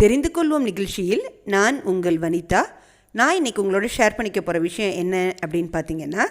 தெரிந்து கொள்வோம் நிகழ்ச்சியில் நான் உங்கள் வனிதா. நான் இன்னைக்கு உங்களோட ஷேர் பண்ணிக்க போகிற விஷயம் என்ன அப்படின்னு பார்த்தீங்கன்னா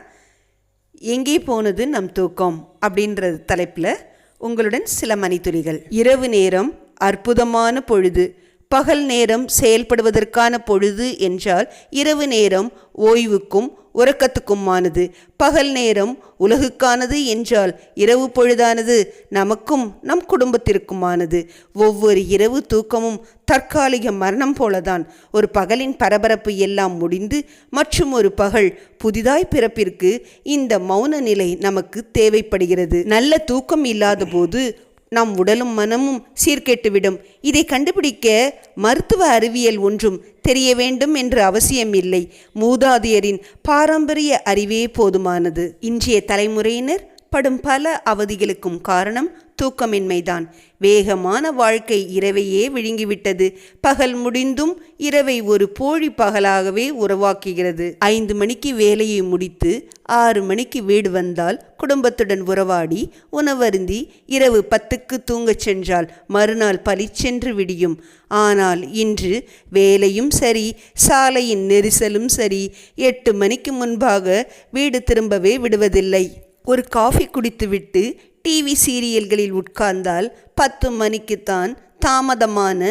எங்கே போனது நம் தூக்கம் அப்படின்ற தலைப்பில் உங்களுடன் சில மணித்துளிகள். இரவு நேரம் அற்புதமான பொழுது பகல் நேரம் செயல்படுவதற்கான பொழுது என்றால் இரவு நேரம் ஓய்வுக்கும் உறக்கத்துக்குமானது. பகல் நேரம் உலகுக்கானது என்றால் இரவு பொழுதானது. நமக்கும் நம் குடும்பத்திற்குமானது. ஒவ்வொரு இரவு தூக்கமும் தற்காலிக மரணம் போலதான். ஒரு பகலின் பரபரப்பு எல்லாம் முடிந்து மற்றும் ஒரு பகல் புதிதாய் பிறப்பிற்கு இந்த மௌன நிலை நமக்கு தேவைப்படுகிறது. நல்ல தூக்கம் இல்லாத போது நம் உடலும் மனமும் சீர்கெட்டுவிடும். இதை கண்டுபிடிக்க மருத்துவ அறிவியல் ஒன்றும் தெரிய வேண்டும் என்று அவசியம் இல்லை மூதாதையரின் பாரம்பரிய அறிவே போதுமானது. இன்றைய தலைமுறையினர் படும் பல அவதிகளுக்கும் காரணம் தூக்கமின்மைதான். வேகமான வாழ்க்கை இரவையே விழுங்கிவிட்டது. பகல் முடிந்தும் இரவை ஒரு போழி பகலாகவே உறவாக்குகிறது ஐந்து மணிக்கு வேலையை முடித்து ஆறு மணிக்கு வீடு வந்தால் குடும்பத்துடன் உறவாடி உணவருந்தி இரவு பத்துக்கு தூங்கச் சென்றால் மறுநாள் பளிச்சென்று விடியும். ஆனால் இன்று வேலையும் சரி சாலையின் நெரிசலும் சரி. எட்டு மணிக்கு முன்பாக வீடு திரும்பவே விடுவதில்லை. ஒரு காஃபி குடித்துவிட்டு டிவி சீரியல்களில் உட்கார்ந்தால் பத்து மணிக்குத்தான் தாமதமான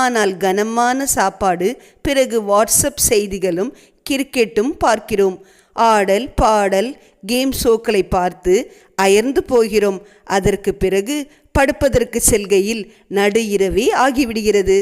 ஆனால் கனமான சாப்பாடு பிறகு வாட்ஸ்அப் செய்திகளும் கிரிக்கெட்டும் பார்க்கிறோம். ஆடல் பாடல் கேம் ஷோக்களை பார்த்து அயர்ந்து போகிறோம். அதற்கு பிறகு படுப்பதற்கு செல்கையில் நடு இரவே ஆகிவிடுகிறது.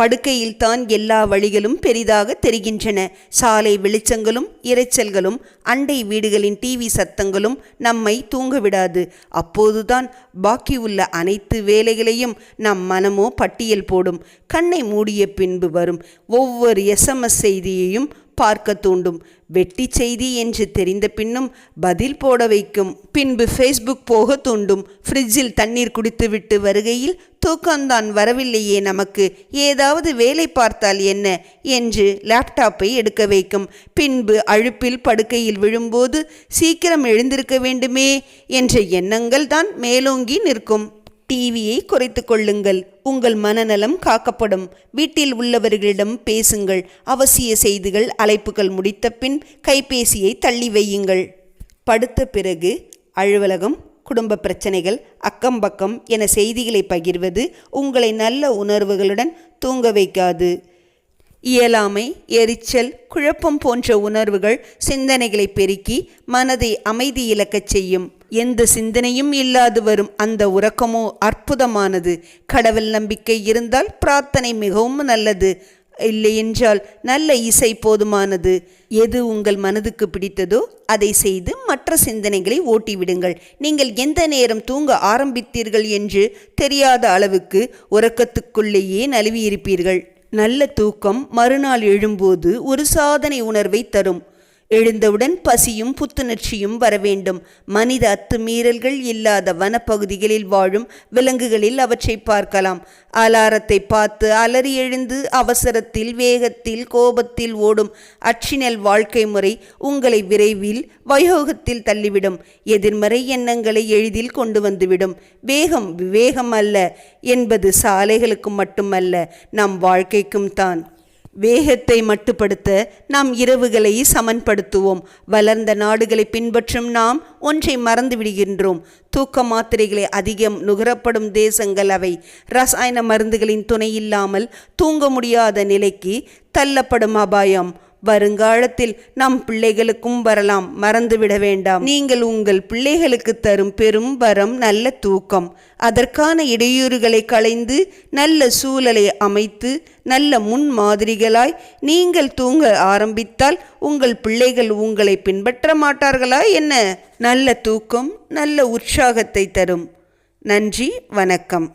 படுக்கையில் தான் எல்லா வழிகளும் பெரிதாக தெரிகின்றன. சாலை வெளிச்சங்களும் இரைச்சல்களும் அண்டை வீடுகளின் டிவி சத்தங்களும் நம்மை தூங்கவிடாது. அப்போதுதான் பாக்கி உள்ள அனைத்து வேலைகளையும் நம் மனமோ பட்டியல் போடும். கண்ணை மூடிய பின்பு வரும். ஒவ்வொரு எஸ்எம்எஸ் செய்தியையும் பார்க்க தூண்டும். வெட்டி செய்தி என்று தெரிந்த பின்னும் பதில் போட வைக்கும். பின்பு ஃபேஸ்புக் போக தூண்டும். ஃப்ரிட்ஜில் தண்ணீர் குடித்துவிட்டு வருகையில் தூக்கம்தான் வரவில்லையே நமக்கு. ஏதாவது வேலை பார்த்தால் என்ன? என்று லேப்டாப்பை எடுக்க வைக்கும். பின்பு அழுப்பில் படுக்கையில் விழும்போது சீக்கிரம் எழுந்திருக்க வேண்டுமே என்ற எண்ணங்கள் தான் மேலோங்கி நிற்கும். டிவியை குறைத்து கொள்ளுங்கள். உங்கள் மனநலம் காக்கப்படும். வீட்டில் உள்ளவர்களிடம் பேசுங்கள். அவசிய செய்திகள் அழைப்புகள் முடித்த பின் கைபேசியை தள்ளி வையுங்கள். படுத்த பிறகு அலுவலகம் குடும்ப பிரச்சனைகள் அக்கம் பக்கம் என செய்திகளை பகிர்வது உங்களை நல்ல உணர்வுகளுடன் தூங்க வைக்காது. இயலாமை எரிச்சல் குழப்பம் போன்ற உணர்வுகள் சிந்தனைகளை பெருக்கி மனதை அமைதி இழக்கச் செய்யும். எந்த சிந்தனையும் இல்லாது வரும் அந்த உறக்கமோ அற்புதமானது. கடவுள் நம்பிக்கை இருந்தால் பிரார்த்தனை மிகவும் நல்லது. இல்லையென்றால் நல்ல இசை போதுமானது. எது உங்கள் மனதுக்கு பிடித்ததோ அதை செய்து மற்ற சிந்தனைகளை ஓட்டிவிடுங்கள். நீங்கள் எந்த நேரம் தூங்க ஆரம்பித்தீர்கள் என்று தெரியாத அளவுக்கு உறக்கத்துக்குள்ளேயே நழுவியிருப்பீர்கள். நல்ல தூக்கம் மறுநாள் எழும்போது ஒரு சாதனை உணர்வை தரும். எழுந்தவுடன் பசியும் புத்துணர்ச்சியும் வரவேண்டும். மனித அத்துமீறல்கள் இல்லாத வனப்பகுதிகளில் வாழும் விலங்குகளில் அவற்றை பார்க்கலாம். அலாரத்தை பார்த்து அலறி எழுந்து அவசரத்தில் வேகத்தில் கோபத்தில் ஓடும் அச்சினல் வாழ்க்கை முறை உங்களை விரைவில் வயோகத்தில் தள்ளிவிடும். எதிர்மறை எண்ணங்களை எளிதில் கொண்டு வந்துவிடும். வேகம் விவேகம் அல்ல. என்பது சாலைகளுக்கு மட்டுமல்ல நம் வாழ்க்கைக்கும் தான். வேகத்தை மட்டுப்படுத்த நாம் இரவுகளை சமன்படுத்துவோம். வளர்ந்த நாடுகளை பின்பற்றும் நாம் ஒன்றை மறந்து விடுகின்றோம். தூக்க மாத்திரைகளை அதிகம் நுகரப்படும் தேசங்கள் அவை. ரசாயன மருந்துகளின் துணை இல்லாமல் தூங்க முடியாத நிலைக்கு தள்ளப்படும் அபாயம். வருங்காலத்தில் நம் பிள்ளைகளுக்கும் வரலாம். மறந்துவிட வேண்டாம். நீங்கள் உங்கள் பிள்ளைகளுக்கு தரும் பெரும் வரம் நல்ல தூக்கம். அதற்கான இடையூறுகளை களைந்து நல்ல சூழலை அமைத்து நல்ல முன் மாதிரிகளாய் நீங்கள் தூங்க ஆரம்பித்தால் உங்கள் பிள்ளைகள் உங்களை பின்பற்ற மாட்டார்களா என்ன? நல்ல தூக்கம் நல்ல உற்சாகத்தை தரும். நன்றி வணக்கம்.